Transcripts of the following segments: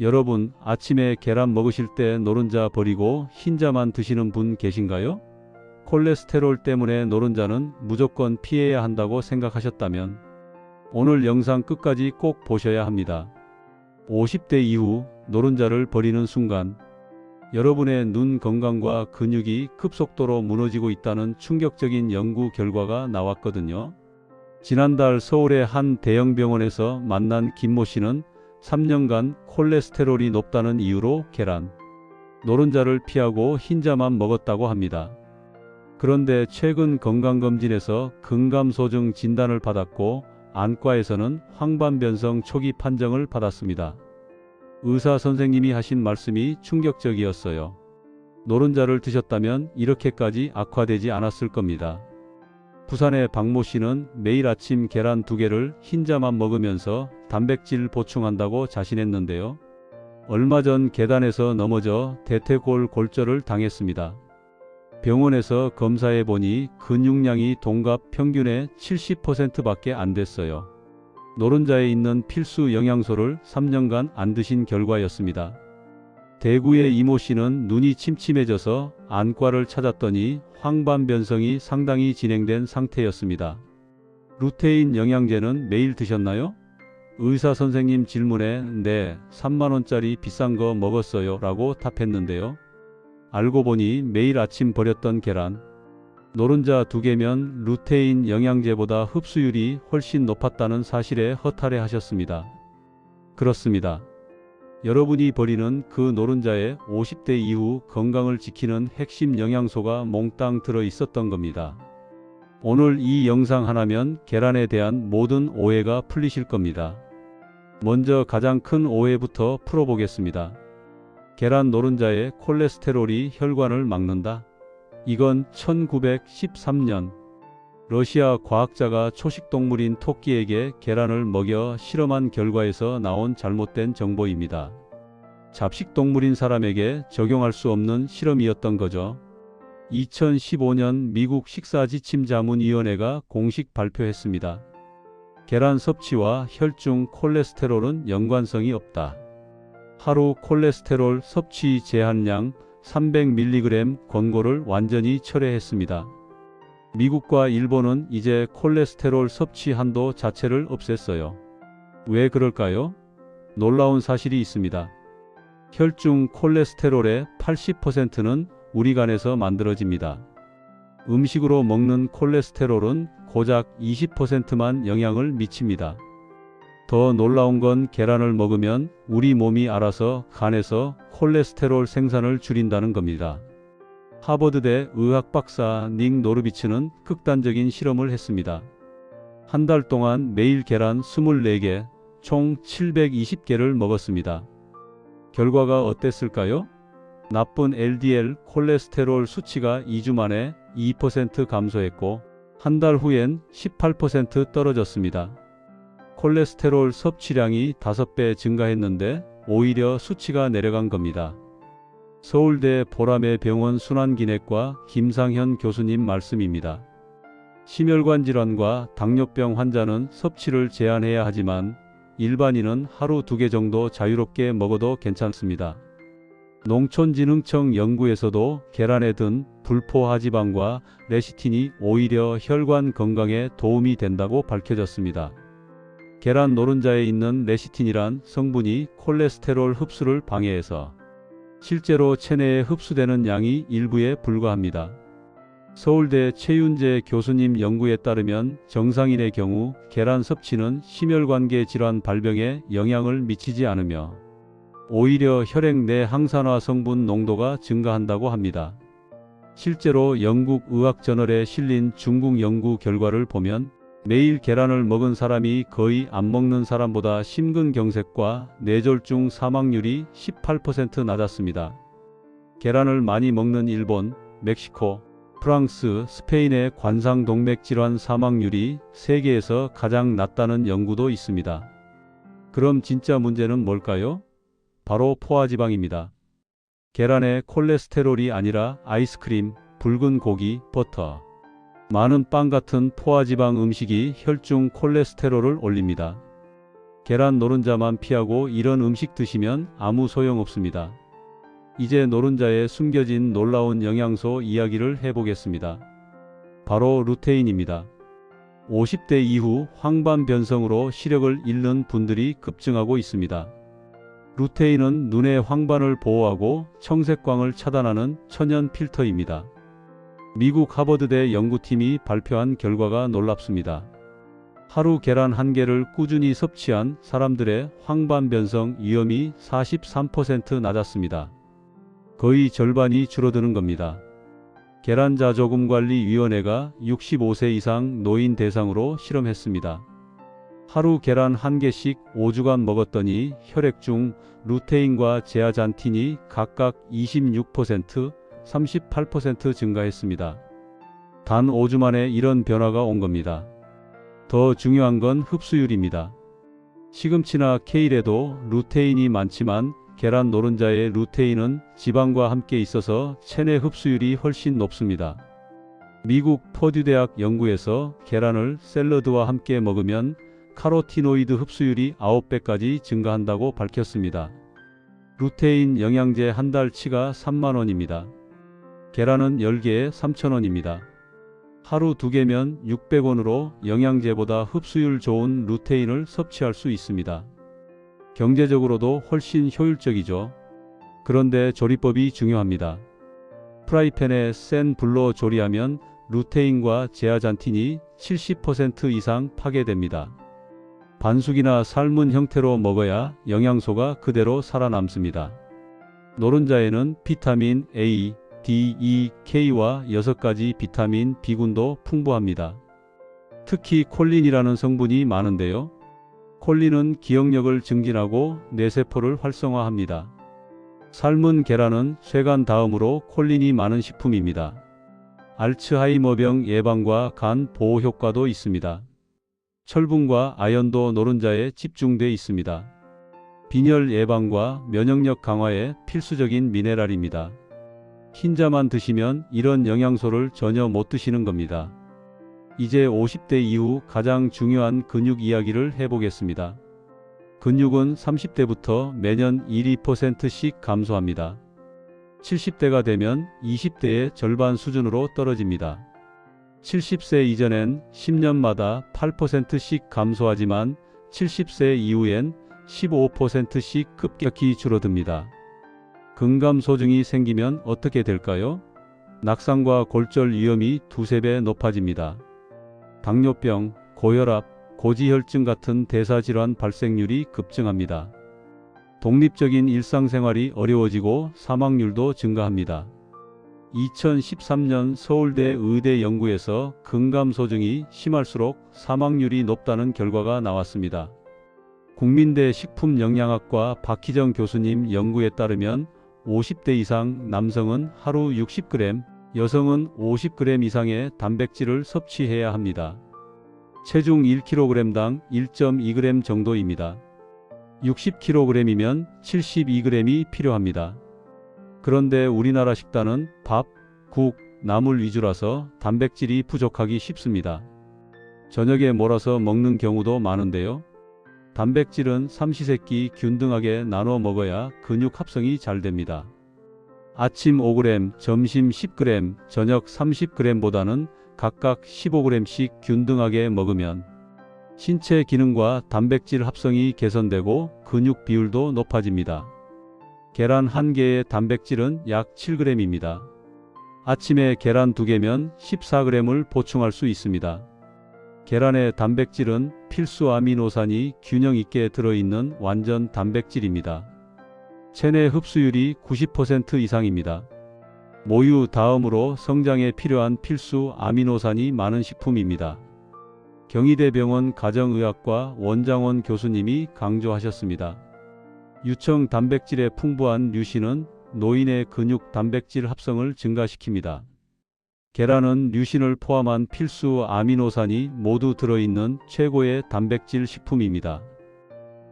여러분, 아침에 계란 먹으실 때 노른자 버리고 흰자만 드시는 분 계신가요? 콜레스테롤 때문에 노른자는 무조건 피해야 한다고 생각하셨다면 오늘 영상 끝까지 꼭 보셔야 합니다. 50대 이후 노른자를 버리는 순간 여러분의 눈 건강과 근육이 급속도로 무너지고 있다는 충격적인 연구 결과가 나왔거든요. 지난달 서울의 한 대형 병원에서 만난 김모 씨는 3년간 콜레스테롤이 높다는 이유로 계란, 노른자를 피하고 흰자만 먹었다고 합니다. 그런데 최근 건강검진에서 근감소증 진단을 받았고 안과에서는 황반변성 초기 판정을 받았습니다. 의사 선생님이 하신 말씀이 충격적이었어요. 노른자를 드셨다면 이렇게까지 악화되지 않았을 겁니다. 부산의 박모 씨는 매일 아침 계란 두 개를 흰자만 먹으면서 단백질 보충한다고 자신했는데요. 얼마 전 계단에서 넘어져 대퇴골 골절을 당했습니다. 병원에서 검사해 보니 근육량이 동갑 평균의 70%밖에 안 됐어요. 노른자에 있는 필수 영양소를 3년간 안 드신 결과였습니다. 대구의 이모 씨는 눈이 침침해져서 안과를 찾았더니 황반변성이 상당히 진행된 상태였습니다. 루테인 영양제는 매일 드셨나요? 의사 선생님 질문에 네, 3만원짜리 비싼 거 먹었어요 라고 답했는데요. 알고 보니 매일 아침 버렸던 계란, 노른자 두 개면 루테인 영양제보다 흡수율이 훨씬 높았다는 사실에 허탈해 하셨습니다. 그렇습니다. 여러분이 버리는 그 노른자에 50대 이후 건강을 지키는 핵심 영양소가 몽땅 들어 있었던 겁니다. 오늘 이 영상 하나면 계란에 대한 모든 오해가 풀리실 겁니다. 먼저 가장 큰 오해부터 풀어보겠습니다. 계란 노른자의 콜레스테롤이 혈관을 막는다. 이건 1913년 러시아 과학자가 초식동물인 토끼에게 계란을 먹여 실험한 결과에서 나온 잘못된 정보입니다. 잡식동물인 사람에게 적용할 수 없는 실험이었던 거죠. 2015년 미국 식사지침자문위원회가 공식 발표했습니다. 계란 섭취와 혈중 콜레스테롤은 연관성이 없다. 하루 콜레스테롤 섭취 제한량 300mg 권고를 완전히 철회했습니다. 미국과 일본은 이제 콜레스테롤 섭취 한도 자체를 없앴어요. 왜 그럴까요? 놀라운 사실이 있습니다. 혈중 콜레스테롤의 80%는 우리 간에서 만들어집니다. 음식으로 먹는 콜레스테롤은 고작 20%만 영향을 미칩니다. 더 놀라운 건 계란을 먹으면 우리 몸이 알아서 간에서 콜레스테롤 생산을 줄인다는 겁니다. 하버드대 의학 박사 닉 노르비츠는 극단적인 실험을 했습니다. 한 달 동안 매일 계란 24개, 총 720개를 먹었습니다. 결과가 어땠을까요? 나쁜 LDL 콜레스테롤 수치가 2주 만에 2% 감소했고 한 달 후엔 18% 떨어졌습니다. 콜레스테롤 섭취량이 5배 증가했는데 오히려 수치가 내려간 겁니다. 서울대 보라매 병원 순환기내과 김상현 교수님 말씀입니다. 심혈관 질환과 당뇨병 환자는 섭취를 제한해야 하지만 일반인은 하루 두 개 정도 자유롭게 먹어도 괜찮습니다. 농촌진흥청 연구에서도 계란에 든 불포화지방과 레시틴이 오히려 혈관 건강에 도움이 된다고 밝혀졌습니다. 계란 노른자에 있는 레시틴이란 성분이 콜레스테롤 흡수를 방해해서 실제로 체내에 흡수되는 양이 일부에 불과합니다. 서울대 최윤재 교수님 연구에 따르면 정상인의 경우 계란 섭취는 심혈관계 질환 발병에 영향을 미치지 않으며 오히려 혈액 내 항산화 성분 농도가 증가한다고 합니다. 실제로 영국 의학 저널에 실린 중국 연구 결과를 보면 매일 계란을 먹은 사람이 거의 안 먹는 사람보다 심근경색과 뇌졸중 사망률이 18% 낮았습니다. 계란을 많이 먹는 일본, 멕시코, 프랑스, 스페인의 관상동맥 질환 사망률이 세계에서 가장 낮다는 연구도 있습니다. 그럼 진짜 문제는 뭘까요? 바로 포화지방입니다. 계란에 콜레스테롤이 아니라 아이스크림, 붉은 고기, 버터, 많은 빵 같은 포화지방 음식이 혈중 콜레스테롤을 올립니다. 계란 노른자만 피하고 이런 음식 드시면 아무 소용 없습니다. 이제 노른자에 숨겨진 놀라운 영양소 이야기를 해보겠습니다. 바로 루테인입니다. 50대 이후 황반 변성으로 시력을 잃는 분들이 급증하고 있습니다. 루테인은 눈의 황반을 보호하고 청색광을 차단하는 천연 필터입니다. 미국 하버드대 연구팀이 발표한 결과가 놀랍습니다. 하루 계란 한 개를 꾸준히 섭취한 사람들의 황반 변성 위험이 43% 낮았습니다. 거의 절반이 줄어드는 겁니다. 계란자조금관리위원회가 65세 이상 노인 대상으로 실험했습니다. 하루 계란 한 개씩 5주간 먹었더니 혈액 중 루테인과 제아잔틴이 각각 26%, 38% 증가했습니다. 단 5주 만에 이런 변화가 온 겁니다. 더 중요한 건 흡수율입니다. 시금치나 케일에도 루테인이 많지만 계란 노른자의 루테인은 지방과 함께 있어서 체내 흡수율이 훨씬 높습니다. 미국 퍼듀대학 연구에서 계란을 샐러드와 함께 먹으면 카로티노이드 흡수율이 9배까지 증가한다고 밝혔습니다. 루테인 영양제 한 달치가 3만원입니다. 계란은 10개에 3,000원입니다. 하루 2개면 600원으로 영양제보다 흡수율 좋은 루테인을 섭취할 수 있습니다. 경제적으로도 훨씬 효율적이죠. 그런데 조리법이 중요합니다. 프라이팬에 센 불로 조리하면 루테인과 제아잔틴이 70% 이상 파괴됩니다. 반숙이나 삶은 형태로 먹어야 영양소가 그대로 살아남습니다. 노른자에는 비타민 A, D, E, K와 6가지 비타민 B군도 풍부합니다. 특히 콜린이라는 성분이 많은데요. 콜린은 기억력을 증진하고 뇌세포를 활성화합니다. 삶은 계란은 쇠간 다음으로 콜린이 많은 식품입니다. 알츠하이머병 예방과 간 보호 효과도 있습니다. 철분과 아연도 노른자에 집중돼 있습니다. 빈혈 예방과 면역력 강화에 필수적인 미네랄입니다. 흰자만 드시면 이런 영양소를 전혀 못 드시는 겁니다. 이제 50대 이후 가장 중요한 근육 이야기를 해보겠습니다. 근육은 30대부터 매년 1~2%씩 감소합니다. 70대가 되면 20대의 절반 수준으로 떨어집니다. 70세 이전엔 10년마다 8%씩 감소하지만 70세 이후엔 15%씩 급격히 줄어듭니다. 근감소증이 생기면 어떻게 될까요? 낙상과 골절 위험이 두세 배 높아집니다. 당뇨병, 고혈압, 고지혈증 같은 대사질환 발생률이 급증합니다. 독립적인 일상생활이 어려워지고 사망률도 증가합니다. 2013년 서울대 의대 연구에서 근감소증이 심할수록 사망률이 높다는 결과가 나왔습니다. 국민대 식품영양학과 박희정 교수님 연구에 따르면 50대 이상 남성은 하루 60g, 여성은 50g 이상의 단백질을 섭취해야 합니다. 체중 1kg당 1.2g 정도입니다. 60kg이면 72g이 필요합니다. 그런데 우리나라 식단은 밥, 국, 나물 위주라서 단백질이 부족하기 쉽습니다. 저녁에 몰아서 먹는 경우도 많은데요. 단백질은 삼시세끼 균등하게 나눠 먹어야 근육 합성이 잘 됩니다. 아침 5g, 점심 10g, 저녁 30g보다는 각각 15g씩 균등하게 먹으면 신체 기능과 단백질 합성이 개선되고 근육 비율도 높아집니다. 계란 한 개의 단백질은 약 7g입니다. 아침에 계란 2개면 14g을 보충할 수 있습니다. 계란의 단백질은 필수 아미노산이 균형 있게 들어있는 완전 단백질입니다. 체내 흡수율이 90% 이상입니다. 모유 다음으로 성장에 필요한 필수 아미노산이 많은 식품입니다. 경희대병원 가정의학과 원장원 교수님이 강조하셨습니다. 유청 단백질의 풍부한 류신은 노인의 근육 단백질 합성을 증가시킵니다. 계란은 류신을 포함한 필수 아미노산이 모두 들어있는 최고의 단백질 식품입니다.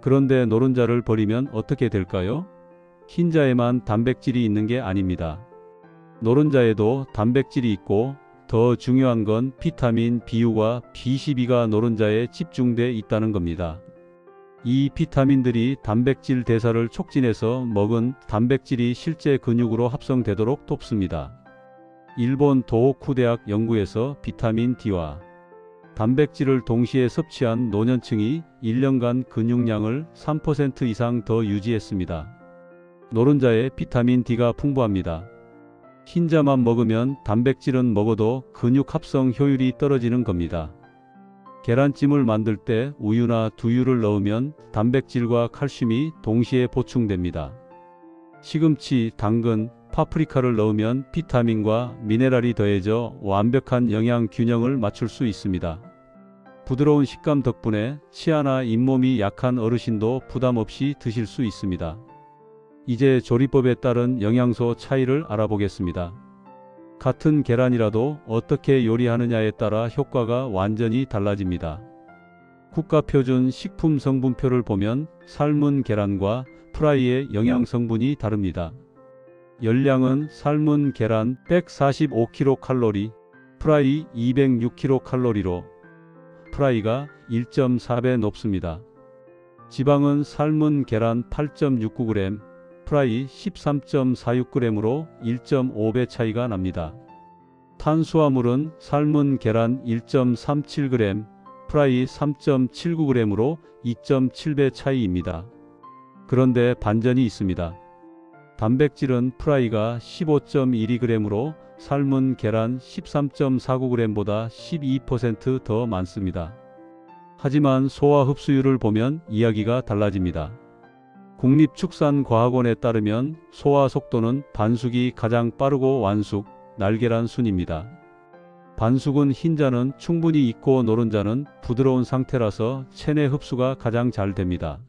그런데 노른자를 버리면 어떻게 될까요? 흰자에만 단백질이 있는 게 아닙니다. 노른자에도 단백질이 있고 더 중요한 건 비타민 B유와 B12가 노른자에 집중돼 있다는 겁니다. 이 비타민들이 단백질 대사를 촉진해서 먹은 단백질이 실제 근육으로 합성되도록 돕습니다. 일본 도호쿠 대학 연구에서 비타민 D와 단백질을 동시에 섭취한 노년층이 1년간 근육량을 3% 이상 더 유지했습니다. 노른자에 비타민 D가 풍부합니다. 흰자만 먹으면 단백질은 먹어도 근육 합성 효율이 떨어지는 겁니다. 계란찜을 만들 때 우유나 두유를 넣으면 단백질과 칼슘이 동시에 보충됩니다. 시금치, 당근, 파프리카를 넣으면 비타민과 미네랄이 더해져 완벽한 영양 균형을 맞출 수 있습니다. 부드러운 식감 덕분에 치아나 잇몸이 약한 어르신도 부담 없이 드실 수 있습니다. 이제 조리법에 따른 영양소 차이를 알아보겠습니다. 같은 계란이라도 어떻게 요리하느냐에 따라 효과가 완전히 달라집니다. 국가표준 식품 성분표를 보면 삶은 계란과 프라이의 영양 성분이 다릅니다. 열량은 삶은 계란 145kcal, 프라이 206kcal로 프라이가 1.4배 높습니다. 지방은 삶은 계란 8.69g, 프라이 13.46g으로 1.5배 차이가 납니다. 탄수화물은 삶은 계란 1.37g, 프라이 3.79g으로 2.7배 차이입니다. 그런데 반전이 있습니다. 단백질은 프라이가 15.12g으로 삶은 계란 13.49g보다 12%더 많습니다. 하지만 소화 흡수율을 보면 이야기가 달라집니다. 국립축산과학원에 따르면 소화 속도는 반숙이 가장 빠르고 완숙, 날계란 순입니다. 반숙은 흰자는 충분히 익고 노른자는 부드러운 상태라서 체내 흡수가 가장 잘 됩니다.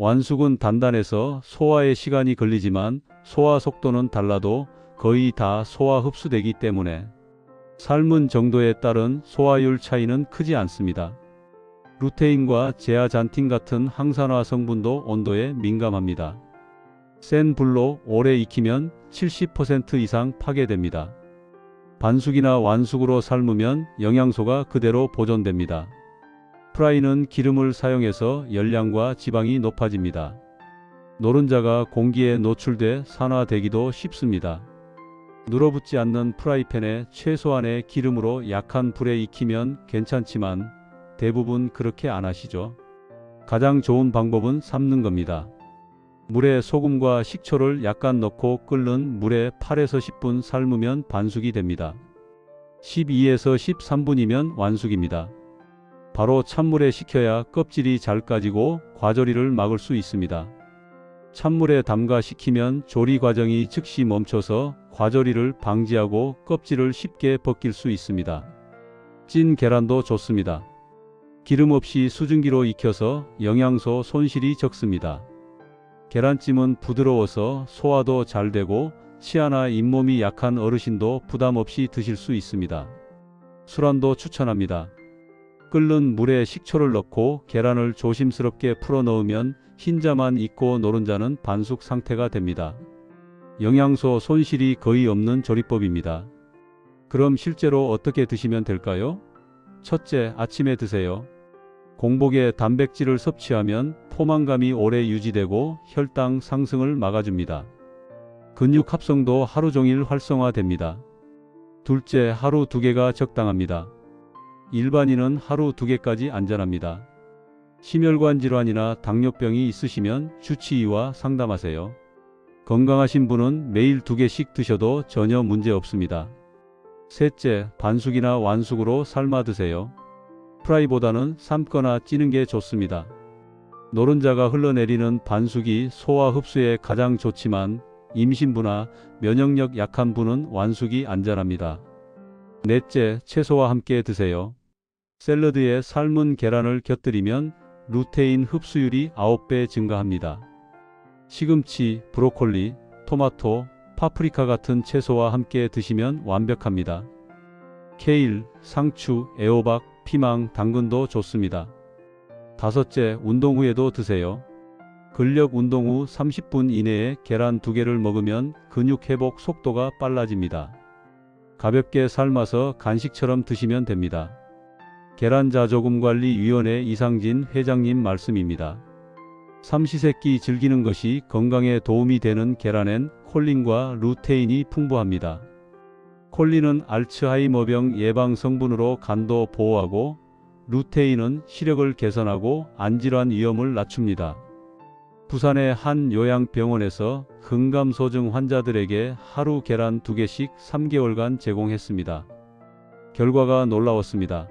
완숙은 단단해서 소화에 시간이 걸리지만 소화 속도는 달라도 거의 다 소화 흡수되기 때문에 삶은 정도에 따른 소화율 차이는 크지 않습니다. 루테인과 제아잔틴 같은 항산화 성분도 온도에 민감합니다. 센 불로 오래 익히면 70% 이상 파괴됩니다. 반숙이나 완숙으로 삶으면 영양소가 그대로 보존됩니다. 프라이는 기름을 사용해서 열량과 지방이 높아집니다. 노른자가 공기에 노출돼 산화되기도 쉽습니다. 눌어붙지 않는 프라이팬에 최소한의 기름으로 약한 불에 익히면 괜찮지만 대부분 그렇게 안 하시죠. 가장 좋은 방법은 삶는 겁니다. 물에 소금과 식초를 약간 넣고 끓는 물에 8에서 10분 삶으면 반숙이 됩니다. 12에서 13분이면 완숙입니다. 바로 찬물에 식혀야 껍질이 잘 까지고 과조리를 막을 수 있습니다. 찬물에 담가 식히면 조리 과정이 즉시 멈춰서 과조리를 방지하고 껍질을 쉽게 벗길 수 있습니다. 찐 계란도 좋습니다. 기름 없이 수증기로 익혀서 영양소 손실이 적습니다. 계란찜은 부드러워서 소화도 잘 되고 치아나 잇몸이 약한 어르신도 부담 없이 드실 수 있습니다. 술안도 추천합니다. 끓는 물에 식초를 넣고 계란을 조심스럽게 풀어 넣으면 흰자만 익고 노른자는 반숙 상태가 됩니다. 영양소 손실이 거의 없는 조리법입니다. 그럼 실제로 어떻게 드시면 될까요? 첫째, 아침에 드세요. 공복에 단백질을 섭취하면 포만감이 오래 유지되고 혈당 상승을 막아줍니다. 근육 합성도 하루 종일 활성화됩니다. 둘째, 하루 두 개가 적당합니다. 일반인은 하루 두 개까지 안전합니다. 심혈관 질환이나 당뇨병이 있으시면 주치의와 상담하세요. 건강하신 분은 매일 두 개씩 드셔도 전혀 문제 없습니다. 셋째, 반숙이나 완숙으로 삶아 드세요. 프라이보다는 삶거나 찌는 게 좋습니다. 노른자가 흘러내리는 반숙이 소화 흡수에 가장 좋지만 임신부나 면역력 약한 분은 완숙이 안전합니다. 넷째, 채소와 함께 드세요. 샐러드에 삶은 계란을 곁들이면 루테인 흡수율이 9배 증가합니다. 시금치, 브로콜리, 토마토, 파프리카 같은 채소와 함께 드시면 완벽합니다. 케일, 상추, 애호박, 피망, 당근도 좋습니다. 다섯째, 운동 후에도 드세요. 근력 운동 후 30분 이내에 계란 2개를 먹으면 근육 회복 속도가 빨라집니다. 가볍게 삶아서 간식처럼 드시면 됩니다. 계란자조금관리위원회 이상진 회장님 말씀입니다. 삼시세끼 즐기는 것이 건강에 도움이 되는 계란엔 콜린과 루테인이 풍부합니다. 콜린은 알츠하이머병 예방 성분으로 간도 보호하고 루테인은 시력을 개선하고 안질환 위험을 낮춥니다. 부산의 한 요양병원에서 근감소증 환자들에게 하루 계란 2개씩 3개월간 제공했습니다. 결과가 놀라웠습니다.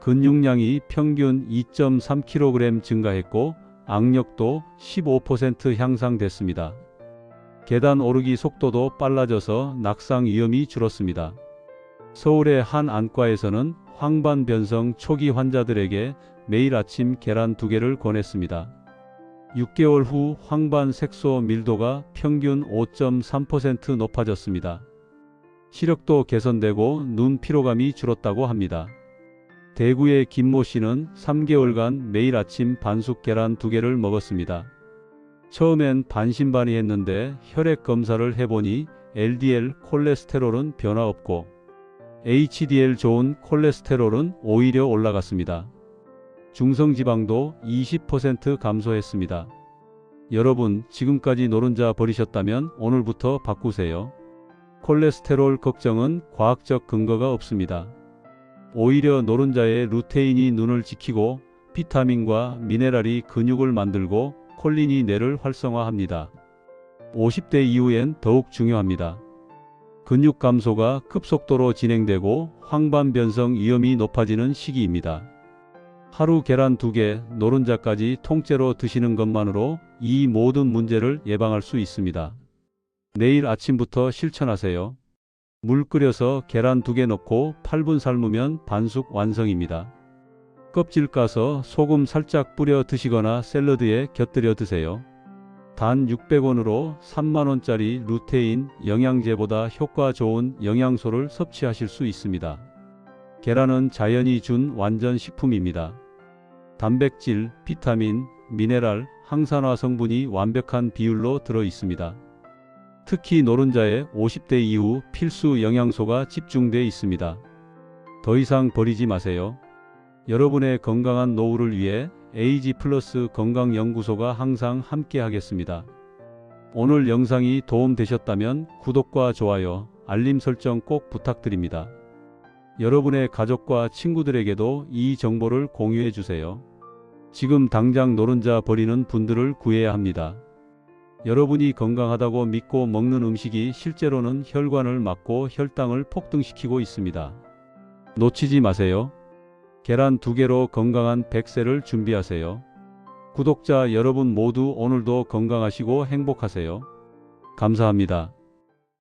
근육량이 평균 2.3kg 증가했고 악력도 15% 향상됐습니다. 계단 오르기 속도도 빨라져서 낙상 위험이 줄었습니다. 서울의 한 안과에서는 황반변성 초기 환자들에게 매일 아침 계란 2개를 권했습니다. 6개월 후 황반 색소 밀도가 평균 5.3% 높아졌습니다. 시력도 개선되고 눈 피로감이 줄었다고 합니다. 대구의 김모 씨는 3개월간 매일 아침 반숙 계란 2개를 먹었습니다. 처음엔 반신반의했는데 혈액 검사를 해보니 LDL 콜레스테롤은 변화 없고 HDL 좋은 콜레스테롤은 오히려 올라갔습니다. 중성지방도 20% 감소했습니다. 여러분, 지금까지 노른자 버리셨다면 오늘부터 바꾸세요. 콜레스테롤 걱정은 과학적 근거가 없습니다. 오히려 노른자의 루테인이 눈을 지키고 비타민과 미네랄이 근육을 만들고 콜린이 뇌를 활성화합니다. 50대 이후엔 더욱 중요합니다. 근육 감소가 급속도로 진행되고 황반 변성 위험이 높아지는 시기입니다. 하루 계란 2개, 노른자까지 통째로 드시는 것만으로 이 모든 문제를 예방할 수 있습니다. 내일 아침부터 실천하세요. 물 끓여서 계란 2개 넣고 8분 삶으면 반숙 완성입니다. 껍질 까서 소금 살짝 뿌려 드시거나 샐러드에 곁들여 드세요. 단 600원으로 3만원짜리 루테인 영양제보다 효과 좋은 영양소를 섭취하실 수 있습니다. 계란은 자연이 준 완전 식품입니다. 단백질, 비타민, 미네랄, 항산화 성분이 완벽한 비율로 들어 있습니다. 특히 노른자에 50대 이후 필수 영양소가 집중돼 있습니다. 더 이상 버리지 마세요. 여러분의 건강한 노후를 위해 에이지 플러스 건강연구소가 항상 함께 하겠습니다. 오늘 영상이 도움되셨다면 구독과 좋아요, 알림 설정 꼭 부탁드립니다. 여러분의 가족과 친구들에게도 이 정보를 공유해 주세요. 지금 당장 노른자 버리는 분들을 구해야 합니다. 여러분이 건강하다고 믿고 먹는 음식이 실제로는 혈관을 막고 혈당을 폭등시키고 있습니다. 놓치지 마세요. 계란 두 개로 건강한 100세를 준비하세요. 구독자 여러분 모두 오늘도 건강하시고 행복하세요. 감사합니다.